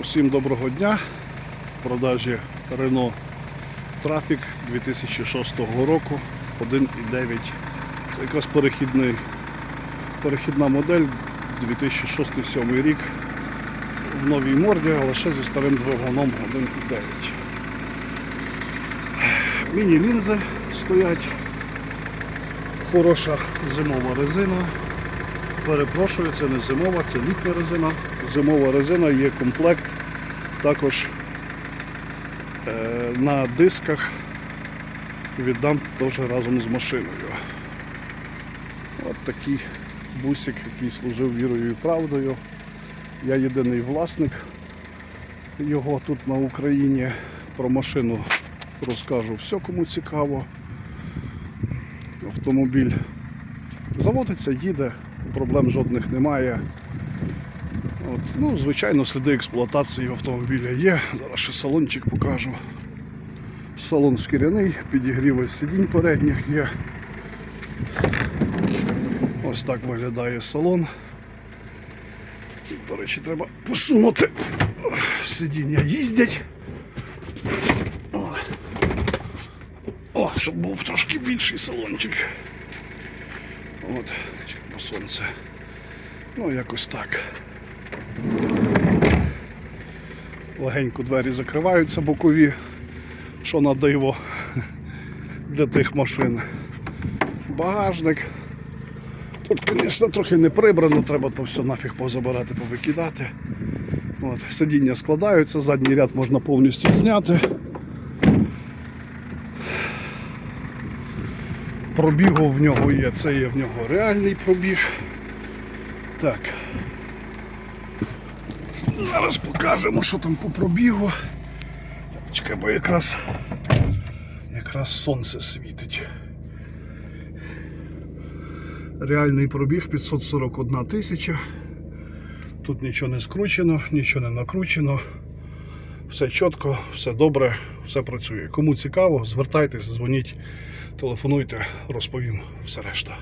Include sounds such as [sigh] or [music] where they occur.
Усім доброго дня. В продажі Renault Traffic 2006 року 1.9. Це якраз перехідний, перехідна модель 2006-2007 рік в новій морді, але ще зі старим двигуном 1.9. Міні-лінзи стоять. Хороша зимова резина. Перепрошую, це не зимова, це літня резина. Зимова резина є комплект також е, на дисках. Віддам теж разом з машиною. От такий бусик, який служив вірою і правдою. Я єдиний власник його тут на Україні. Про машину розкажу все, кому цікаво. Автомобіль заводиться, їде, проблем жодних немає. От, ну, звичайно, сліди експлуатації автомобіля є. Зараз ще салончик покажу. Салон шкіряний, підігріви сидінь передніх є. Ось так виглядає салон. До речі, треба посунути. Сидіння їздять. О, щоб був трошки більший салончик. От, бо сонце. Ну, якось так. Легенько двері закриваються бокові, що на диво [laughs] для тих машин. Багажник. Тут, звісно, трохи не прибрано, треба то все нафіг позабирати, повикидати. От, сидіння складаються, задній ряд можна повністю зняти. Пробігу в нього є, це є в нього реальний пробіг. Так. Зараз покажемо, що там по пробігу. Чекай, бо якраз, якраз сонце світить. Реальний пробіг 541 тисяча. Тут нічого не скручено, нічого не накручено. Все чітко, все добре, все працює. Кому цікаво, звертайтесь, дзвоніть, телефонуйте, розповім все решта.